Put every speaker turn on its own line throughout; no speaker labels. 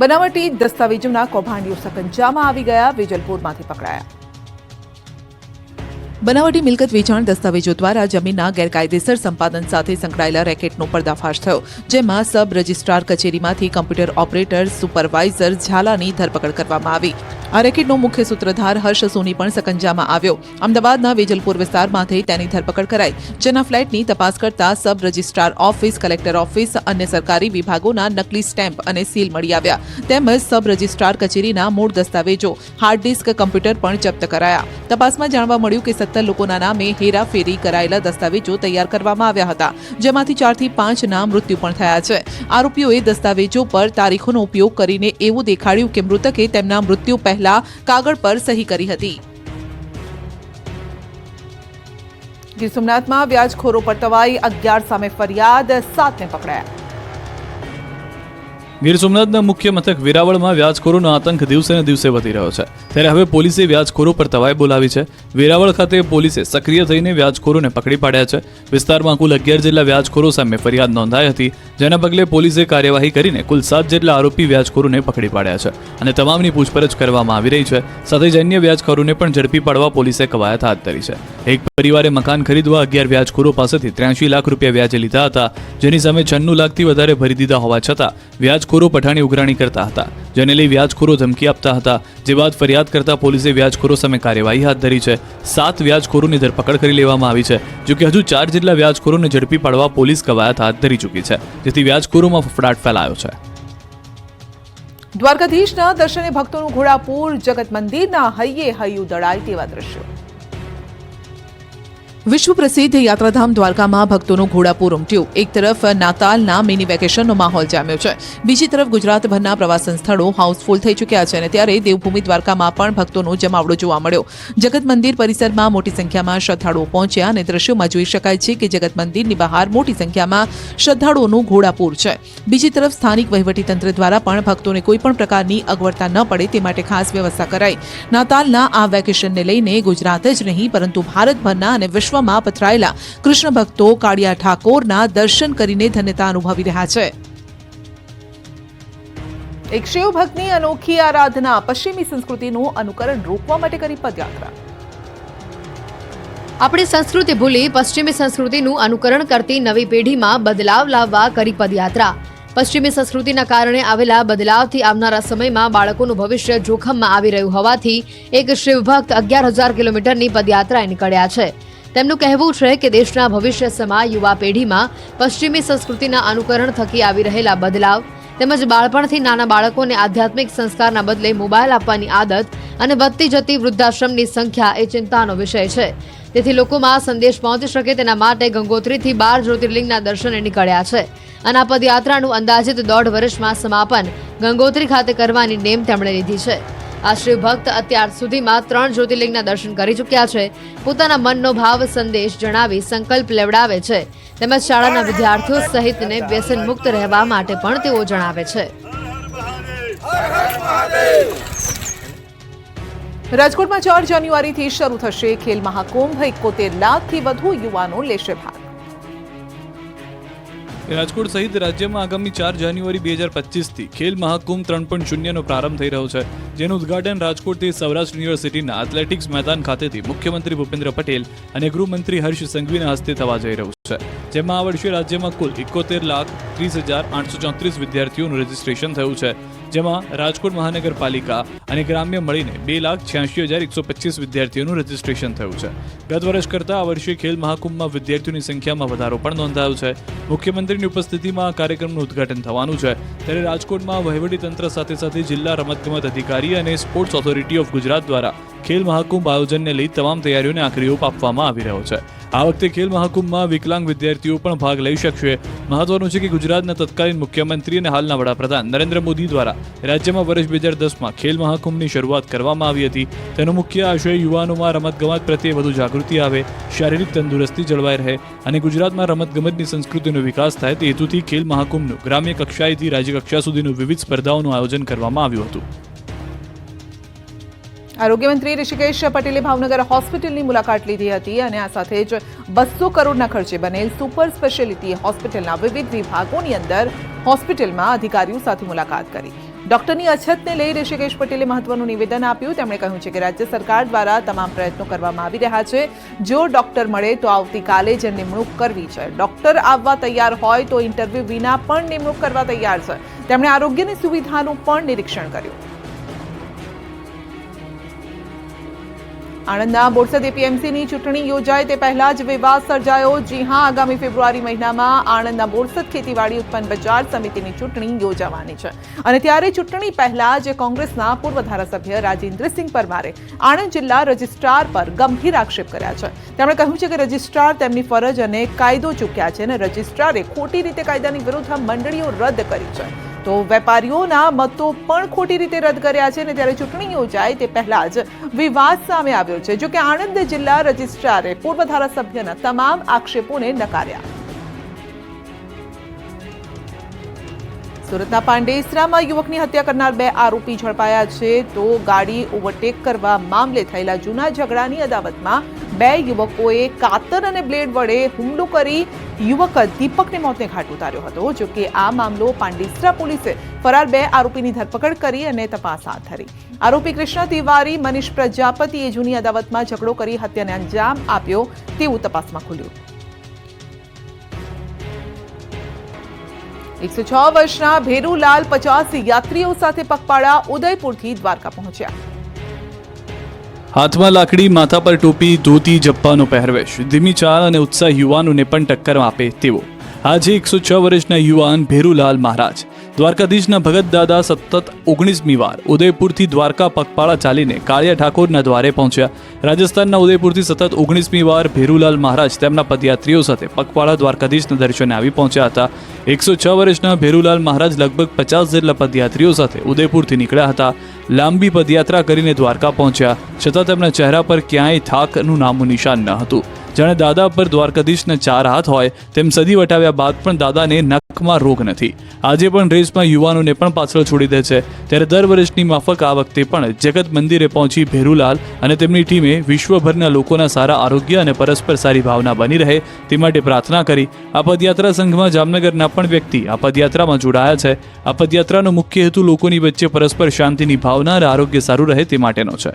બનાવટી દસ્તાવેજોના કૌભાંડીઓ સકંજામાં આવી ગયા, વેજલપુરમાંથી પકડાયા. બનાવટી મિલકત વેચાણ દસ્તાવેજો દ્વારા જમીનના ગેરકાયદેસર સંપાદન સાથે સંકળાયેલા રેકેટનો પર્દાફાશ થયો, જેમાં સબ રજિસ્ટ્રાર કચેરીમાંથી કમ્પ્યુટર ઓપરેટર, સુપરવાઇઝર ઝાલાની ધરપકડ કરવામાં આવી. આ રેકેટનો મુખ્ય સૂત્રધાર હર્ષ સોની પણ સકંજામાં આવ્યો. અમદાવાદના વેજલપુર વિસ્તારમાંથી તેની ધરપકડ કરાઈ, જેના ફ્લેટની તપાસ કરતા sub registrar office, collector office અન્ય સરકારી વિભાગોના નકલી સ્ટેમ્પ અને સીલ મળી આવ્યા. તેમજ સબ રજિસ્ટ્રાર કચેરીના મૂળ દસ્તાવેજો, હાર્ડ ડિસ્ક, કમ્પ્યુટર પણ જપ્ત કરાયા. તપાસમાં જાણવા મળ્યું કે સત્તર લોકોના નામે હેરાફેરી કરાયેલા દસ્તાવેજો તૈયાર કરવામાં આવ્યા હતા, જેમાંથી ચારથી પાંચના મૃત્યુ પણ થયા છે. આરોપીઓએ દસ્તાવેજો પર તારીખોનો ઉપયોગ કરીને એવું દેખાડ્યું કે મૃતકે તેમના મૃત્યુ પહેલા કાગળ પર સહી કરી હતી. ગીર સોમનાથમાં વ્યાજખોરો પર તવાઈ અગિયાર સામે ફરિયાદ, સાતને પકડાયા.
ગીર સોમનાથના મુખ્ય મથક વેરાવળમાં વ્યાજખોરોનો આતંક દિવસે ને દિવસે વધી રહ્યો છે. ત્યારે હવે પોલીસે વ્યાજખોરો પર તવાઈ બોલાવી છે. વેરાવળ ખાતે પોલીસે સક્રિય થઈને વ્યાજખોરોને પકડી પાડ્યા છે. વિસ્તારમાં કુલ અગિયાર જેટલા વ્યાજખોરો સામે ફરિયાદ નોંધાઈ હતી, જેના પગલે પોલીસે કાર્યવાહી કરીને કુલ સાત જેટલા આરોપી વ્યાજખોરોને પકડી પાડ્યા છે અને તમામની પૂછપરછ કરવામાં આવી રહી છે. સાથે જ અન્ય વ્યાજખોરોને પણ ઝડપી પાડવા પોલીસે કવાયત હાથ ધરી છે. એક પરિવારે મકાન ખરીદવા અગિયાર વ્યાજખોરો પાસેથી ત્ર્યાસી લાખ રૂપિયા વ્યાજે લીધા હતા, જેની સામે છન્નું લાખથી વધારે ભરી દીધા હોવા છતાં વ્યાજખોરો પઠાણી ઉઘરાણી કરતા હતા. જેને લઈ વ્યાજખોરો ધમકી આપતા હતા. જે બાદ ફરિયાદ કરતા પોલીસે વ્યાજખોરો સામે કાર્યવાહી હાથ ધરી છે. સાત વ્યાજખોરોની ધરપકડ કરી લેવામાં આવી છે. જોકે હજુ ચાર જેટલા વ્યાજખોરોને ઝડપી પાડવા પોલીસ કવાયત હાથ ધરી ચૂકી છે. જેથી વ્યાજખોરોમાં ફફડાટ ફેલાયો છે.
દ્વારકાધીશના દર્શને ભક્તોનું ઘોડાપુર, જગત મંદિરના હૈયે હૈયું દળાય તેવા દ્રશ્યો. વિશ્વ પ્રસિદ્ધ યાત્રાધામ દ્વારકામાં ભક્તોનું ઘોડાપુર ઉમટ્યું. એક તરફ નાતાલના મિની વેકેશનનો માહોલ જામ્યો છે. બીજી તરફ ગુજરાતભરના પ્રવાસન સ્થળો હાઉસફુલ થઈ ચૂક્યા છે અને ત્યારે દેવભૂમિ દ્વારકામાં પણ ભક્તોનો જમાવડો જોવા મળ્યો. જગત મંદિર પરિસરમાં મોટી સંખ્યામાં શ્રદ્ધાળુઓ પહોંચ્યા અને દ્રશ્યોમાં જોઈ શકાય છે કે જગત મંદિરની બહાર મોટી સંખ્યામાં શ્રદ્ધાળુઓનું ઘોડાપુર છે. બીજી તરફ સ્થાનિક વહીવટીતંત્ર દ્વારા પણ ભક્તોને કોઈ પણ પ્રકારની અગવડતા ન પડે તે માટે ખાસ વ્યવસ્થા કરાઈ. નાતાલના આ વેકેશનને લઈને ગુજરાત જ નહીં, પરંતુ ભારતભરના અને વિશ્વમાં પથરાયેલા કૃષ્ણ ભક્તો કાળિયા ઠાકોરના દર્શન કરીને ધન્યતા અનુભવી રહ્યા છે. એક શિવ અનોખી આરાધના પશ્ચિમી સંસ્કૃતિનું અનુકરણ રોકવા માટે કરી પદયાત્રા.
આપણી સંસ્કૃતિ ભૂલી પશ્ચિમી સંસ્કૃતિનું અનુકરણ કરતી નવી પેઢીમાં બદલાવ લાવવા કરી પદયાત્રા. પશ્ચિમી સંસ્કૃતિના કારણે આવેલા બદલાવથી આવનારા સમયમાં બાળકોનું ભવિષ્ય જોખમમાં આવી રહ્યું હોવાથી એક શિવભક્ત અગિયાર હજાર કિલોમીટરની પદયાત્રાએ નીકળ્યા છે. તેમનું કહેવું છે કે દેશના ભવિષ્ય સમા યુવા પેઢીમાં પશ્ચિમી સંસ્કૃતિના અનુકરણ થકી આવી રહેલા બદલાવ તેમજ બાળપણથી નાના બાળકોને આધ્યાત્મિક સંસ્કારના બદલે મોબાઈલ આપવાની આદત અને વધતી જતી વૃદ્ધાશ્રમની સંખ્યા એ ચિંતાનો વિષય છે. તેથી લોકોમાં સંદેશ પહોંચી શકે તેના માટે ગંગોત્રીથી બાર જ્યોતિર્લિંગના દર્શને નીકળ્યા છે. અને આ પદયાત્રાનું અંદાજિત દોઢ વર્ષમાં સમાપન ગંગોત્રી ખાતે કરવાની નેમ તેમણે લીધી છે. આ શ્રી ભક્ત અત્યાર સુધીમાં ત્રણ જ્યોતિર્લિંગના દર્શન કરી ચૂક્યા છે. પોતાના મનનો ભાવ સંદેશ જણાવી સંકલ્પ લેવડાવે છે. તેમજ શાળાના વિદ્યાર્થીઓ સહિતને વ્યસન મુક્ત રહેવા માટે પણ તેઓ જણાવે છે.
રાજકોટમાં ચાર જાન્યુઆરીથી શરૂ થશે ખેલ મહાકુંભ. એકોતેર લાખથી વધુ યુવાનો લેશે ભાગ.
રાજકોટ સહિત રાજ્યમાં આગામી ચાર જાન્યુઆરી બે હજાર પચીસથી ખેલ મહાકુંભ ત્રણ પોઈન્ટ શૂન્યનો પ્રારંભ થઈ રહ્યો છે, જેનું ઉદઘાટન રાજકોટથી સૌરાષ્ટ્ર યુનિવર્સિટીના એથ્લેટિક્સ મેદાન ખાતેથી મુખ્યમંત્રી ભૂપેન્દ્ર પટેલ અને ગૃહમંત્રી હર્ષ સંઘવીના હસ્તે થવા જઈ રહ્યું છે. જેમાં આ વર્ષે રાજ્યમાં કુલ એકોતેર લાખ ત્રીસ હજાર આઠસો ચોત્રીસ વિદ્યાર્થીઓનું રજીસ્ટ્રેશન થયું છે. જેમાં રાજકોટ મહાનગરપાલિકા અને ગ્રામ્ય મળીને બે લાખ છ્યાસી હજાર એકસો પચીસ વિદ્યાર્થીઓનું રજીસ્ટ્રેશન થયું છે. ગત વર્ષ કરતાં આ વર્ષે ખેલ મહાકુંભમાં વિદ્યાર્થીઓની સંખ્યામાં વધારો પણ નોંધાયો છે. મુખ્યમંત્રીની ઉપસ્થિતિમાં આ કાર્યક્રમનું ઉદ્ઘાટન થવાનું છે. ત્યારે રાજકોટમાં વહીવટીતંત્ર સાથે સાથે જિલ્લા રમતગમત અધિકારી અને સ્પોર્ટ્સ ઓથોરિટી ઓફ ગુજરાત દ્વારા ખેલ મહાકુંભ આયોજનને લઈ તમામ તૈયારીઓને આખરી ઓપ આપવામાં આવી રહ્યો છે. આ વખતે ખેલ મહાકુંભમાં વિકલાંગ વિદ્યાર્થીઓ પણ ભાગ લઈ શકશે. મહત્વનું છે કે ગુજરાતના તત્કાલીન મુખ્યમંત્રી અને હાલના વડાપ્રધાન નરેન્દ્ર મોદી દ્વારા રાજ્યમાં વર્ષ બે હજાર દસમાં ખેલ મહાકુંભની શરૂઆત કરવામાં આવી હતી. તેનો મુખ્ય આશય યુવાનોમાં રમતગમત પ્રત્યે વધુ જાગૃતિ આવે, શારીરિક તંદુરસ્તી જળવાઈ રહે અને ગુજરાતમાં રમતગમતની સંસ્કૃતિનો વિકાસ થાય તે હેતુથી ખેલ મહાકુંભનું ગ્રામ્ય કક્ષાએથી રાજ્ય કક્ષા સુધીનું વિવિધ સ્પર્ધાઓનું આયોજન કરવામાં આવ્યું હતું.
આરોગ્ય મંત્રી ઋષિકેશ પટેલે ભાવનગર હોસ્પિટલની મુલાકાત લીધી હતી અને આ સાથે જ બસો કરોડના ખર્ચે બનેલ સુપર સ્પેશિયાલિટી હોસ્પિટલના વિવિધ વિભાગોની અંદર હોસ્પિટલમાં અધિકારીઓ સાથે મુલાકાત કરી. ડોક્ટરની અછતને લઈ ઋષિકેશ પટેલે મહત્વનું નિવેદન આપ્યું. તેમણે કહ્યું છે કે રાજ્ય સરકાર દ્વારા તમામ પ્રયત્નો કરવામાં આવી રહ્યા છે. જો ડોક્ટર મળે તો આવતીકાલે જ નિમણૂક કરવી છે. ડોક્ટર આવવા તૈયાર હોય તો ઇન્ટરવ્યૂ વિના પણ નિમણૂક કરવા તૈયાર છે. તેમણે આરોગ્યની સુવિધાનું પણ નિરીક્ષણ કર્યું. આણંદના બોરસદ એપીએમસીની ચૂંટણી યોજાય તે પહેલા જ વિવાદ સર્જાયો. જી હા, આગામી ફેબ્રુઆરી મહિનામાં આણંદના બોરસદ ખેતીવાડી ઉત્પન્ન બજાર સમિતિની ચૂંટણી યોજાવાની છે. અને ત્યારે ચૂંટણી પહેલા જ કોંગ્રેસના પૂર્વ ધારાસભ્ય રાજેન્દ્રસિંહ પરમારે આણંદ જિલ્લા રજિસ્ટ્રાર પર ગંભીર આક્ષેપ કર્યા છે. તેમણે કહ્યું છે કે રજિસ્ટ્રાર તેમની ફરજ અને કાયદો ચૂક્યા છે અને રજિસ્ટ્રારે ખોટી રીતે કાયદાની વિરુદ્ધ મંડળીઓ રદ કરી છે. તો વેપારીઓના મતો પણ ખોટી રીતે રદ કર્યા છે અને ત્યારે ચૂંટણી યોજાય તે પહેલા જ વિવાદ સામે આવ્યો છે. જોકે આણંદ જિલ્લા રજિસ્ટ્રારે પૂર્વ ધારાસભ્યના તમામ આક્ષેપોને નકાર્યા. સુરતના પાંડેસરામાં યુવકની હત્યા કરનાર બે આરોપી ઝડપાયા છે. તો ગાડી ઓવરટેક કરવા મામલે થયેલા જૂના ઝઘડાની અદાવતમાં બે યુવકોએ કાતર અને બ્લેડ વડે હુમલો કરી યુવક દીપકને મોતને ઘાટ ઉતાર્યો હતો. જો કે આ મામલો પાંડિસ્ત્રા પોલીસે ફરાર બે આરોપીની ધરપકડ કરી અને તપાસ હાથ ધરી. આરોપી કૃષ્ણ તિવારી, મનીષ પ્રજાપતિએ જૂની અદાવતમાં ઝઘડો કરી હત્યાને અંજામ આપ્યો તેવું તપાસમાં ખુલ્યું. એકસો છ વર્ષના ભેરુલાલ પચાસ યાત્રીઓ સાથે પગપાળા ઉદયપુરથી દ્વારકા પહોંચ્યા.
હાથમાં લાકડી, માથા પર ટોપી, ધોતી, જપ્પાનો પહેરવેશ. ધીમી ચાલ અને ઉત્સાહ યુવાનોને પણ ટક્કર આપે તેવો. આજે એકસો છ વર્ષના યુવાન ભેરુલાલ મહારાજ. દ્વારકાધીશના ભગત દાદા સતત ઓગણીસમી વાર ઉદયપુરથી દ્વારકા પગપાળા ચાલીને કાળિયા ઠાકોરના દ્વારે પહોંચ્યા. રાજસ્થાનના ઉદયપુરથી સતત ઓગણીસમી વાર ભેરુલાલ મહારાજ તેમના પદયાત્રીઓ સાથે પગપાળા દ્વારકાધીશના દર્શને આવી પહોંચ્યા હતા. એકસો છ વર્ષના ભેરુલાલ મહારાજ લગભગ પચાસ જેટલા પદયાત્રીઓ સાથે ઉદયપુરથી નીકળ્યા હતા. લાંબી પદયાત્રા કરીને દ્વારકા પહોંચ્યા. છતાં તેમના ચહેરા પર ક્યાંય થાકનું નામું નિશાન ન હતું. જાણે દાદા પર દ્વારકાધીશને ચાર હાથ હોય તેમ સદી વટાવ્યા બાદ પણ દાદાને નખમાં રોગ નથી. આજે પણ રેસમાં યુવાનોને પણ પાછળ છોડી દે છે. ત્યારે દર વર્ષની માફક આ વખતે પણ જગત મંદિરે પહોંચી ભેરુલાલ અને તેમની ટીમે વિશ્વભરના લોકોના સારા આરોગ્ય અને પરસ્પર સારી ભાવના બની રહે તે માટે પ્રાર્થના કરી. આ પદયાત્રા સંઘમાં જામનગરના પણ વ્યક્તિ આ પદયાત્રામાં જોડાયા છે. આ પદયાત્રાનો મુખ્ય હેતુ લોકોની વચ્ચે પરસ્પર શાંતિની ભાવના અને આરોગ્ય સારું રહે તે માટેનો છે.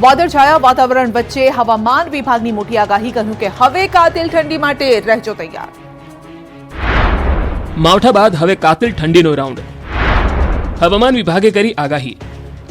વાદળછાયા વાતાવરણ વચ્ચે હવામાન વિભાગની મોટી આગાહી કહ્યું કે હવે કાતિલ ઠંડી માટે રહેજો તૈયાર.
માવઠા બાદ હવે કાતિલ ઠંડીનો રાઉન્ડ. હવામાન વિભાગે કરી આગાહી.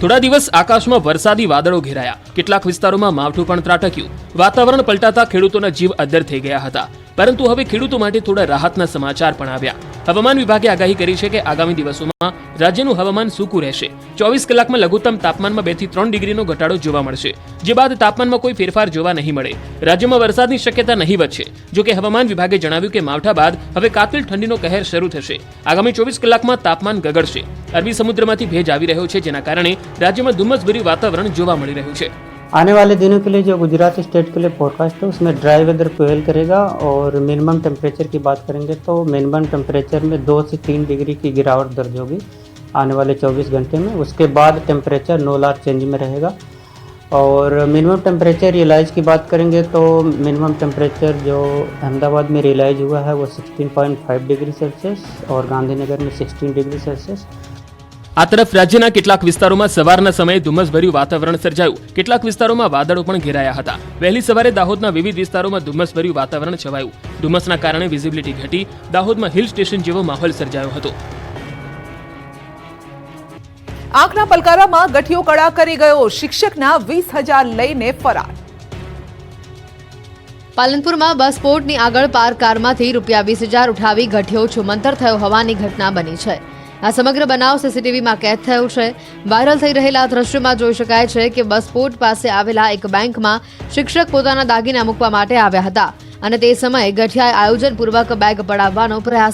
થોડા દિવસ આકાશમાં વરસાદી વાદળો ઘેરાયા. કેટલાક વિસ્તારોમાં માવઠું પણ ત્રાટક્યું. વાતાવરણ પલટાતા ખેડૂતોના જીવ અદ્ધર થઈ ગયા હતા. પરંતુ હવે ખેડૂતો માટે થોડા રાહતના સમાચાર પણ આવ્યા. હવામાન વિભાગે આગાહી કરી છે કે આગામી દિવસોમાં રાજ્યનું હવામાન સૂકું રહેશે. ચોવીસ કલાકમાં લઘુત્તમ તાપમાનમાં બેથી ત્રણ ડિગ્રીનો ઘટાડો જોવા મળશે. જે બાદ તાપમાનમાં કોઈ ફેરફાર જોવા નહીં મળે. રાજ્યમાં વરસાદની શક્યતા નહીવત છે જો કે હવામાન વિભાગે જણાવ્યું કે માવઠા બાદ હવે કાતિલ ઠંડીનો કહેર શરૂ થશે. આગામી ચોવીસ કલાકમાં તાપમાન ગગડશે. અરબી સમુદ્રમાંથી ભેજ આવી રહ્યો છે, જેના કારણે રાજ્યમાં ધુમ્મસભર્યું વાતાવરણ જોવા મળી રહ્યું છે.
आने वाले दिनों के लिए जो गुजरात स्टेट के लिए फोरकास्ट है, उसमें ड्राई वेदर प्रिवेल करेगा और मिनिमम टेम्परेचर की बात करेंगे तो मिनिमम टेम्परेचर में दो से तीन डिग्री की गिरावट दर्ज होगी आने वाले 24 घंटे में। उसके बाद टेम्परेचर नो लार चेंज में रहेगा और मिनिमम टेम्परेचर रियलाइज़ की बात करेंगे तो मिनिमम टेम्परेचर जो अहमदाबाद में रियलाइज़ हुआ है, वो 16.5 डिग्री सेल्सियस और गांधीनगर में 16 डिग्री सेल्सियस
આ તરફ રાજ્યના કેટલાક વિસ્તારોમાં સવારના સમયે ધુમ્મસભર્યું વાતાવરણ સર્જાયું. કેટલાક વિસ્તારોમાં વાદળો પણ ઘેરાયા હતા. વહેલી સવારે દાહોદના વિવિધ વિસ્તારોમાં ધુમ્મસભર્યું વાતાવરણ છવાયું. ધુમ્મસના કારણે વિઝિબિલિટી ઘટી. દાહોદમાં હિલ સ્ટેશન જેવો માહોલ સર્જાયો હતો.
આંખના પલકારામાં ગઠિયો કડા કરી ગયો. શિક્ષકના વીસ હજાર લઈને ફરાર.
પાલનપુરમાં બસ પોર્ટની આગળ પાર્ક કારમાંથી રૂપિયા વીસ હજાર ઉઠાવી ગઠિયો છુમંતર થયો હોવાની ઘટના બની છે. આ સમગ્ર બનાવ સીસીટીવીમાં કેદ થયો છે. વાયરલ થઈ રહેલા દ્રશ્યમાં જોઈ શકાય છે કે બસ પોર્ટ પાસે આવેલા એક બેંકમાં શિક્ષક પોતાના દાગીના મૂકવા માટે આવ્યા હતા અને તે સમયે ગઠિયાએ આયોજનપૂર્વક બેગ પડાવવાનો પ્રયાસ